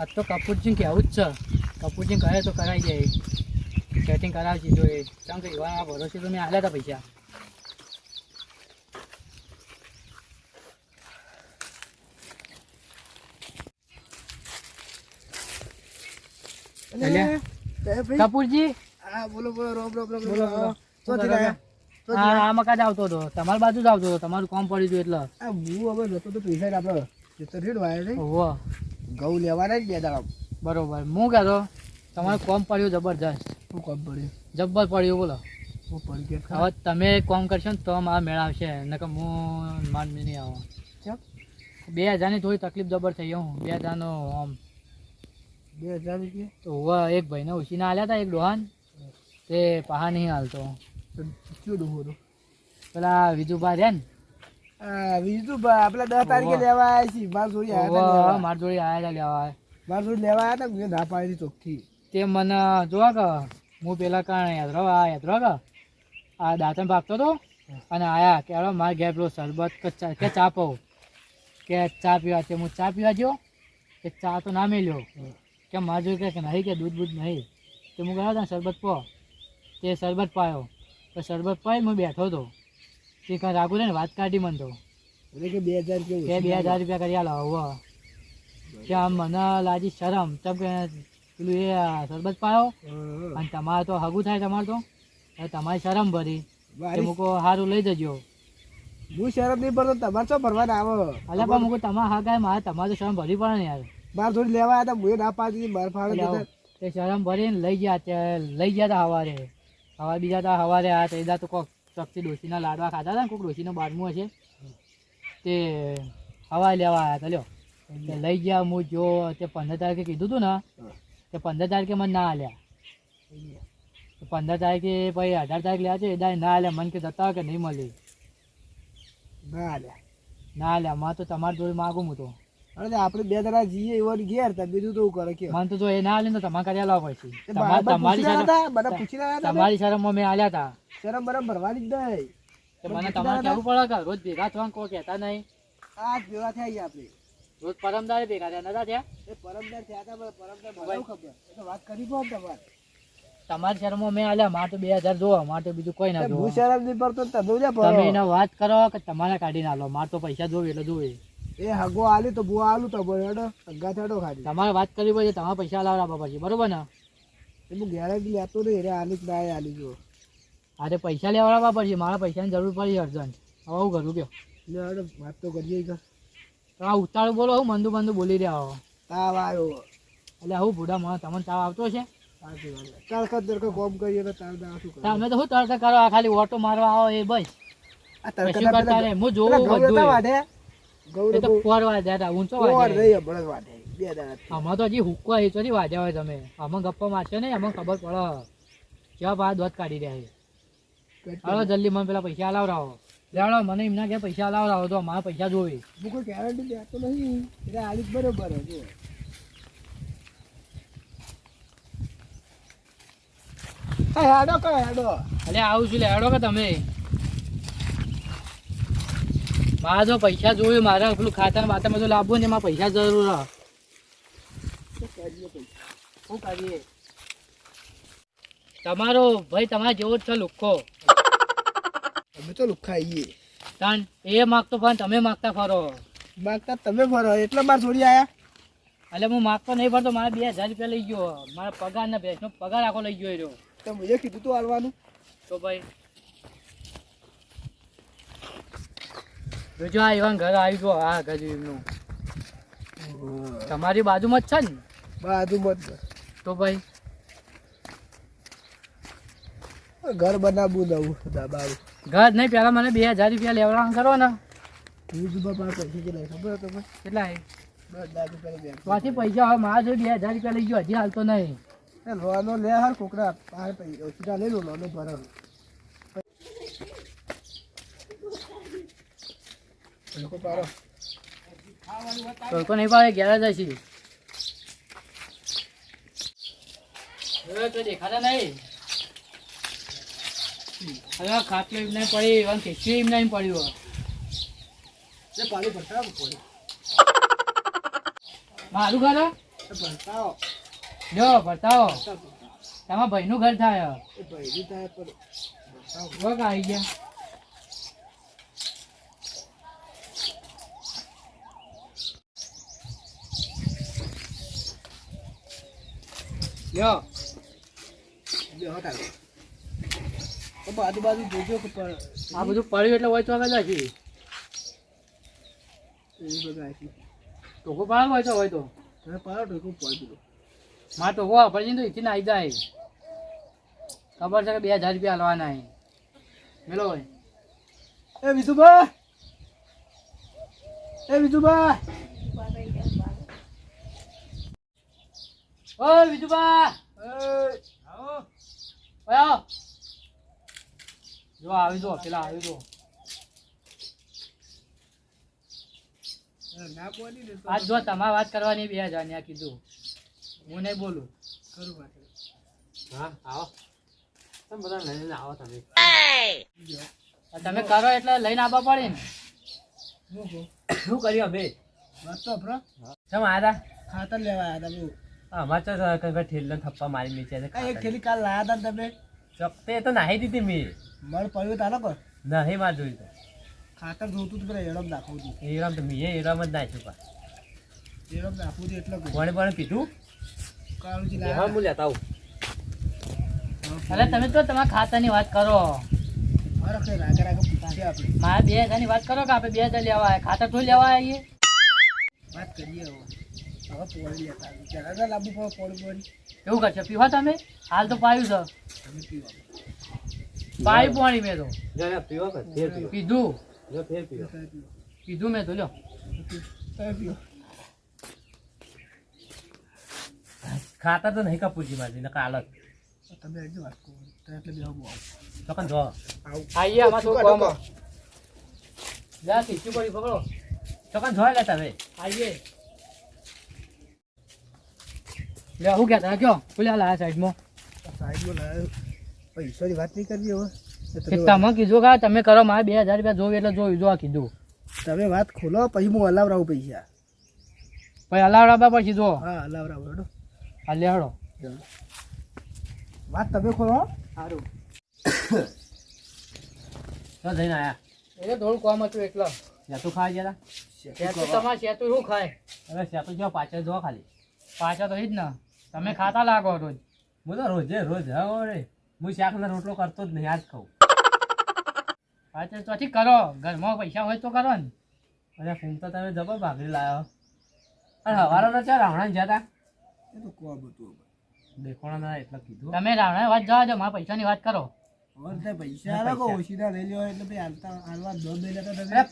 આ તો કપૂરજી કેવું જ છે. કપૂરજી કરે તો કરાવી જાય સેટિંગ કરાવી જો એ. કેમ કે એવા ભરોસે તો મેં આલ્યા હતા પૈસા. કપૂરજી? હા બોલો બોલો રોબ રોબ રોબ બોલો, બોલો. આ મકા જ આવતો હતો. તમારી બાજુ જ આવતો હતો. તમારું કામ પડ્યું હતું એટલે. આ હું હવે જતો તો પૈસા આપણે જતો ને વાયર ને ઓહો. ઘઉં લેવાના જ બે દાડા. બરોબર. હું કહેતો તમારું કામ પડ્યું જબરજસ્ત. શું કામ પડ્યું? જબ્બર પડ્યું બોલો. હવે તમે કામ કરશો ને તો મારા મેળ આવશે. નકર હું માન નહીં આવો? બે હજારની થોડી તકલીફ જબર થઈ હું. બે હજારનો આમ. બે હજાર રૂપિયા તો હોવા એક ભાઈને ઉછીને આલ્યા હતા એક ડોહાન. તે પહા નહીં હાલતો. શું ડૂબો હતો પેલા વિજુભા રહ્યા ને? બા આપણે દસ તારીખે લેવા આવ્યા છીએ. માર જોડી આવ્યા હતા લેવા. જોડે આયા હતા લેવા માર જોડી લેવા આવ્યા હતા મેં ના પાડી ચોખ્ખી. તે મને જોવા કે હું પેલા કારણે યાદરો આ યાદરો કે આ દાંતણ ભાગતો હતો અને આયા કે હાલો મારે ઘેર પેલો શરબત કે ચા કે ચા પાઉં કે ચા પીવા તે હું ચા પીવા ગયો કે ચા તો ના મેલ્યો. કે મારે જોયું કે નહીં કે દૂધ બૂધ નહીં. તે હું ગયો ત્યાં શરબત પો. તે શરબત પાયો. તો શરબત પાઈ હું બેઠો હતો. તે કાંઈ રાખું ને વાત કાઢી મને તો. બે હજાર બે હજાર રૂપિયા કરી આલો હવે કે આમ મને લાજી શરમ ચમ કે પેલું એ શરબત પાયો અને તમારે તો હગું થાય તમારે તો. તમારી શરમ ભરી. મૂકો સારું લઈ જજો. હું શરમ નહીં ભરતો તમારે શું ભરવાના આવો? એટલે પણ મૂકો તમારે હગાય મારે તમારે તો શરમ ભરવી પડે ને યાર. બાર થોડી લેવા આવ્યા હતા હું ના પાડી બહાર. તે શરમ ભરીને લઈ ગયા લઈ ગયા હતા સવારે. સવારે બીજા તા સવારે આ તે તો કોક ચોકથી ડોસીના લાડવા ખાતા હતા ને કોક ડોસીનો બારમું હશે. તે હવા લેવા આવ્યા હતા લ્યો. લઈ ગયા હું જો તે પંદર તારીખે કીધું હતું ને તે પંદર તારીખે મને ના આલ્યા. પંદર તારીખે પછી અઢાર તારીખ લ્યા છે એ દાય ના આલ્યા. મને કે જતા કે નહીં મળી. ના લ્યા ના આલ્યા. માં તો તમારી જોડે માગું હું તો. અરે આપણે બે જણા જઈએ એવો ઘેર તા બીજું તો કરે કે? મને તો જો એ ના આલે ને તમારે કર્યા લાવો પછી. તે તમાર- બરાબર તમારી પૂછી શરમ બધા પૂછી રહ્યા તમારી શરમમાં મેં આલ્યા હતા શરમ બરમ ભરવાની જ નહીં. મને તમારે કહેવું પડે કે રોજ ભેગા કહેતા નહીં. ભેગા થયા છીએ આપણે. રોજ પરમદારે ભેગા થયા નતા થયા? એ પરમદાર થયા હતા પણ પરમદાર ખબર. એ તો વાત કરી પણ તમારે. તમારી શરમમાં મેં આલ્યા મારે તો બે હજાર જોવા મારે તો બીજું કોઈ ના જોવા. હું શરમ નહીં પડતો. તમે વાત કરો કે તમારે કાઢીને આલો મારે તો પૈસા જોવે એટલે જોવે. એ હગો આલી તો બુઆ આલું તો બોલ હેડો હગા થડો ખાલી. તમારે વાત કરવી પડે તમારે પૈસા લાવવા પછી બરોબર ને? એ હું ગેરંટી લેતો રે રે આલી ના આલી જો. આજે પૈસા લેવડાવવા પડશે મારા પૈસાની જરૂર પડી અર્જન્ટ. હવે હું કરું કયો લે હેડો વાત તો કરીએ કર. આ ઉતાળું બોલો હું મંદુ મંદુ બોલી રહ્યા હો તાવ આવ્યો એટલે હું બુઢા મને તમને તાવ આવતો છે. તડકા તડકા કોમ કરીએ તો તાવ શું તમે તો શું તડકા કરો આ ખાલી ઓટો મારવા આવો એ બસ. આ તડકા હું જોઉં બધું એ તો તો ફોરવા જતા ઊંચો કોર વાગે. નહીં હમણાં જ વાઢે બે દાડા આમાં તો હજી હુક્કો એ ચોથી વાજ્યા હોય તમે. આમાં ગપ્પા મારશો ને આમાં ખબર પડે. કેવા બા દોત કાઢી રહ્યા છે. હાલો જલ્દી મને પેલા પૈસા હલાવરાવો લેવડો મને એમના કે પૈસા હલાવરાવો તો મારા પૈસા જોવે. હું કોઈ ગેરંટી દેતો નહીં. એટલે આલી બરોબર જો હેડો કયો હેડો? એટલે આવું છું લેવડો કે તમે? મારા જો પૈસા જોયું મારા પેલું ખાતા બાતર જો લાવવું ને એમાં પૈસા જરૂર હે. શું કરીએ? તમારો ભાઈ તમારા જેવો જ છે લુખ્ખો. અમે તો લુખાઈએ તાન એ માગતો પણ તમે માગતા ફરો. માગતા તમે ફરો એટલે માર છોડી આયા? એટલે હું માગતો નહીં ફરતો મારે બે હજાર રૂપિયા લઈ ગયો. મારા પગાર ને ભેંસનો પગાર આખો લઈ ગયો એ રહ્યો તો મુજે કીધું તું હાલવાનું. તો ભાઈ જોજો આ એવા ઘર આવી ગયો આ એમનું. તમારી બાજુમાં જ છે ને? બાજુમાં જ તો ભાઈ? ઘર બનાવવું નવું દબાવું. ઘર નહીં પહેલાં મને બે હજાર રૂપિયા લેવડાવવાનું કરો ને. પૈસા કેટલા પાછી પૈસા હવે મારા બે હજાર રૂપિયા લઈ ગયો હજી હાલતો નહીં. લોનો લે હાર કોકરા પાસે પૈસા લઈ લો લોનો ભરો. તડકો નહીં પાડે ઘેરા જાય છે હવે તો દેખાતા નહીં. હવે ખાટલો એમ નહીં પડી અને ખીચડી એમ નહીં પડ્યું પાણી ભરતા મારું ઘર? જો બતાવો તમારા ભાઈનું ઘર થાય એ થાય પણ આવી ગયા. લ્યો. બે હટાવ. તો બાજુ જોજો કે આ બધું પડ્યું એટલે હોય તો આગળ નાખી ટોકો પાડો હોય તો હોય તો. તમે પાડો ખૂબ પડી મારે ટોકો વાપરજી તો ઇથી નાઈ જાય. ખબર છે કે બે હજાર રૂપિયા હલવાના હે મેલો ભાઈ એ વિધુભા એ વિધુભા ઓય વિજુબા એ આવો ઓય આવો. જો આવી જો પેલા આવી જો. આજ જો તમારે વાત કરવાની બે હજાર ને કીધું. હું નહીં બોલું. કરું વાત હા આવો. તમે બધા લઈને આવો તમે. તમે કરો એટલે લઈને આવવા પડે ને. શું કર્યું બે? વાત તો ચમ આદા ખાતર લેવા આવ્યા હતા અમાર તો કઈ થપ્પા મારી નીચે એક ઠેલી કાલ લાયા હતા તમે ચોકતે તો નાહી દીધી મેં. મળ પડ્યું તારો પર? નહીં માં જોયું તો. ખાતર જોતું હતું પેલા એડમ નાખવું હતું. એરામ તો મેં એરામ જ નાખ્યું પા એડમ નાખવું હતું એટલે કહ્યું. પાણી પીધું? કાળુજી હા હું લેતા આવું. એટલે તમે તો તમારા ખાતાની વાત કરો. મારા મારે બે હજારની વાત કરો કે આપણે બે હજાર લેવા ખાતર ખાતા તો લેવા આવીએ? વાત કરીએ એવું કરશો? પીવા તમે? હાલ તો પાયું છે. પાયું પાણી મેં તો. પીધું. પીધું મેં તો લ્યો. ખાતા તો નહીં કપૂરજી મારી કાલત તમે હજી વાત કરો એટલે બે આવું ચોકન જો. આઈએ આમાં થોડું કોમ. જા ખીચું પડી પકડો. ચોકન જોઈ લે તમે આઈએ. લે હું કહેતા કયો? પેલા લાયા સાઈડમાં સાઈડમાં લાવ્યો પૈસાની વાત નહીં કરવી હવે તમે કીધું કા તમે કરો મારે બે હજાર રૂપિયા જોયું એટલે જોયું જો આ કીધું. તમે વાત ખોલો પછી હું અલાવરાવું પૈસા. પછી હલાવડા પછી જો. હા હલાવરાવું હેડો. આ લેહડો વાત તમે ખોલો સારું તો જઈને આયા. એટલે થોડું કોમ હતું એટલે. સેતું ખાવા જરા સેતું તમારે સેતું શું ખાય? હવે સેતું જો પાછળ જો ખાલી. પાછળ તો ઈ જ ને. તમે ખાતા લાગો રોજ. હું તો રોજે રોજ હા રે હું શાક ને રોટલો કરતો જ નહીં આજ ખાઉં પાછળ તો ઠીક કરો. ઘરમાં પૈસા હોય તો કરો ને. અરે ફૂમ તો તમે જબર ભાગરી લાવ્યો અને હવારો તો ચાલ રાવણા જતા એ તો કોમ હતું દેખોણા ના એટલે કીધું. તમે રાવણા વાત જવા દો મારા પૈસાની વાત કરો. હવે પૈસા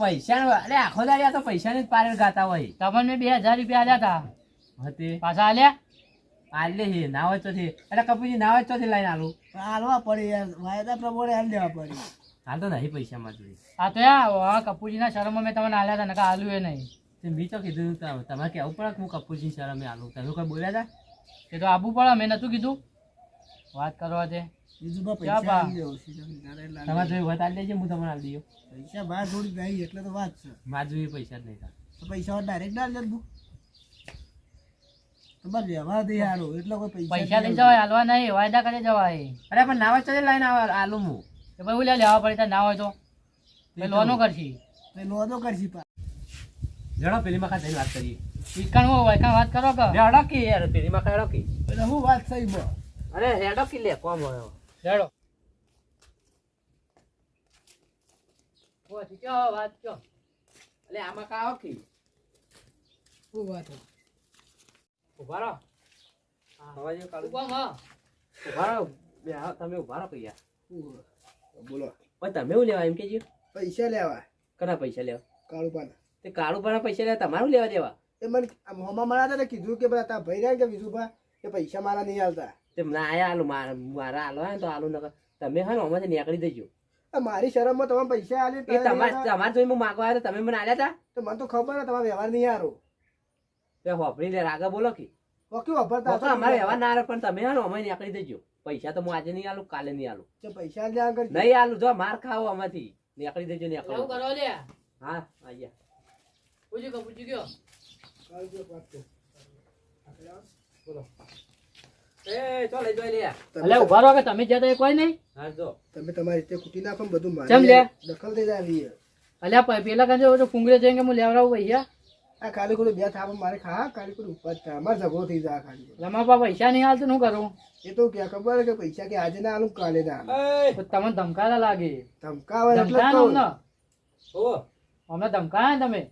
પૈસા. આખો દાડી તો પૈસાની જ પારેલ ગાતા હોય. તમને મેં બે હજાર રૂપિયા આલ્યા હતા હતી પાછા આલ્યા? આલે હે નાવ હોય તો થી અરે કપૂજી નાવ હોય તો થી લઈને આલું હાલવા પડે યાર વાયદા પ્રમાણે હાલ દેવા પડે. હાલ તો નહીં પૈસા માં જોઈ આ તો યાર કપૂજીના શરમમાં મેં તમને આલ્યા હતા નકા આલું એ નહીં. તે મી તો કીધું ત- તમારે કેવું પડે કે હું કપૂજી શરમે આલું? તમે કોઈ બોલ્યા હતા એ તો આબુ પડે મેં નતું કીધું. વાત કરવા દે. બીજું બા પૈસા તમારે જોઈ વાત આલી દેજે હું તમને આલી દઉં પૈસા બહાર થોડી નહીં એટલે તો વાત છે. માર જોઈએ પૈસા જ નહીં તા. તો પૈસા ડાયરેક્ટ ના લે તું. તમારે વ્યવહાર દે હારો એટલે કોઈ પૈસા પૈસા લઈ જવાય હાલવા નહીં વાયદા કરી જવાય. અરે પણ ના હોય તો લઈને આવ- આલું હું. ભાઈ ઉલ્યા લેવા પડે ના હોય તો. લોનો કરશી. તો કરશી પા જડો પેલી માં જઈને વાત કરીએ. ઈકણ હું વાયકા વાત કરો કે? યાર પેલી માં અડકી એટલે હું વાત થઈ બો. અરે હેડો કી લે કોમ હોય. વાત કયો? એટલે આમાં કા અડકી હું વાત ઊભા રહો. હવા જેવું કાઢું ઊભા રહો. બે તમે ઊભા રહો કૈયા બોલો. પણ તમે શું લેવા એમ કેજો પૈસા લેવા. કના પૈસા લેવા? કાળુ પાના. તે કાળુ પાના પૈસા લેવા તમારું લેવા દેવા? એ મને આમ મારા હતા ને કીધું કે બધા તા ભાઈ રહ્યા કે વિજુભા કે પૈસા મારા નહીં આવતા તે ના આયા આલુ મારા મારા આલો હોય ને તો આલુ નકર. તમે હા ને આમાંથી નીકળી દેજો. મારી શરમમાં તમે પૈસા આલી એ તમારે તમારે જોઈ હું માગવા આવ્યો તમે મને આલ્યા હતા? તો મને તો ખબર ને તમારો વ્યવહાર નહીં હારો. તે હોપડી લે રાગે બોલો કે. ઓકે વાપરતા તો અમારે એવા ના આવે પણ તમે હાલો અમે નીકળી દેજો. પૈસા તો હું આજે નહીં આલું કાલે નહીં આલું. પૈસા. નહીં આલું જો માર ખાવો આમાંથી. નીકળી દેજો એવું કરો લે. હા આયા. ગયો? ગયો એ ચો લઈ જોઈ લે. તમે- ઊભા રહો કે તમે જ્યાં તો એ કોઈ નહીં? હા જો. તમે તમારી રીતે કૂટી નાખો ને બધું ચમ લે? દખલ થઈ જાય અલ્યા પેલા કાંજે તો ફુંગરે જઈને હું લેવડાવું પૈસા આ ખાલી ખોટું બે થાપ મારે ખા ખાલી ખોટું ઉપર થાય. અમારે ઝઘડો થઈ જાય ખાલી રમાપા લમા પા પૈસા નહીં હાલતું શું કરું? એ તો ક્યાં ખબર કે પૈસા કે આજે ના આલું કાલે ના. તમને ધમકાવા લાગે. ધમકાવે એટલે ઓ અમને? ધમકાયા તમે?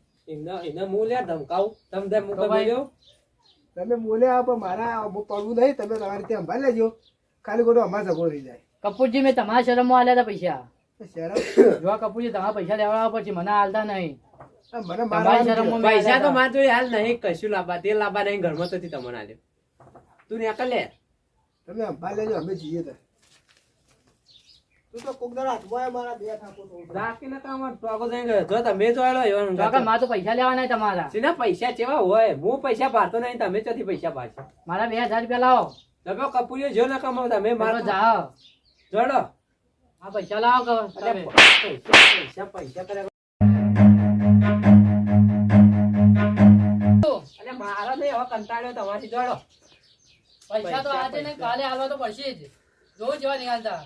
હું લે ધમકાવું. તમ તેમ બોલ્યો. તમે બોલ્યા પણ મારા બહુ પડવું નહીં. તમે તમારી રીતે સંભાળી લેજો. ખાલી ખોટું અમારે ઝઘડો થઈ જાય. કપૂરજી મેં તમારા શરમમાં આલ્યા હતા પૈસા. શરમ? જો કપૂરજી તમારા પૈસા લેવા પછી મને હાલતા નહીં. મેં પૈસા તો માર હાલ નહીં કશું લાભા તે લાભા નહીં ઘરમાં તો તમને આલ્યો. તું ને કલે. તમે સંભાળી લેજો અમે જઈએ તો. તું તો કોક દાડો હાથમાં મારા બે થાપો તો. રાખીને કામ ટોકો જઈને જો તમે જોયેલો એવાનું કાકા મારે તો પૈસા લેવાના તમારા. સીના પૈસા કેવા હોય? હું પૈસા ભારતો નહીં તમે ચોથી પૈસા પાડશો. મારા બે હજાર રૂપિયા લાવો. તમે કપૂરીઓ જો ના કમાવો તમે મારો જાઓ. જોડો. આ પૈસા લાવો કે પૈસા પૈસા પૈસા મારો નહીં હવે કંટાળ્યો તમારી જોડો પૈસા તો આજે ને કાલે હાલવા તો પડશે જ. જો જેવા નહીં હાલતા.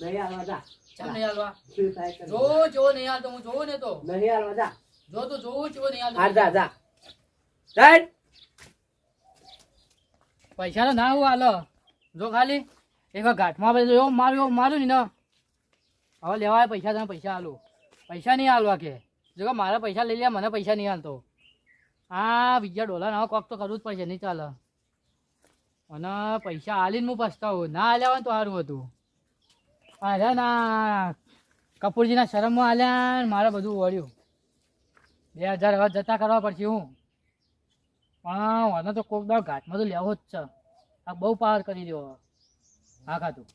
નહીં હાલવા જા. ચમ નહીં હાલવા. શું જો નહીં હાલતો હું જોઉં ને તો. નહીં હાલવા જા. જો તો જોઉં જેવો નહીં હા જા જા. રાઈટ. પૈસા તો ના હું હાલો. જો ખાલી એક વાર ઘાટમાં પછી મારું માર્યું ને ને. હવે લેવાય પૈસા તને પૈસા હાલું પૈસા નહીં હાલવા કે. જો મારા પૈસા લઈ લે મને પૈસા નહીં હાલતો. આ બીજા ડોલર હવે કોક તો કરવું જ પડશે, નહીં ચાલે. અને પૈસા હાલીને હું પછતાવું ના હાલ્યા હોય તો સારું હતું. અરે ના, કપૂરજીના શરમમાં હાલ્યા ને મારે બધું વળ્યું. બે હજાર હવે જતા કરવા પડશે હું. પણ મને તો કોક દાવ ઘાટમાં તો લેવો જ છે. આ બહુ પાવર કરી હવે. હા ખાતું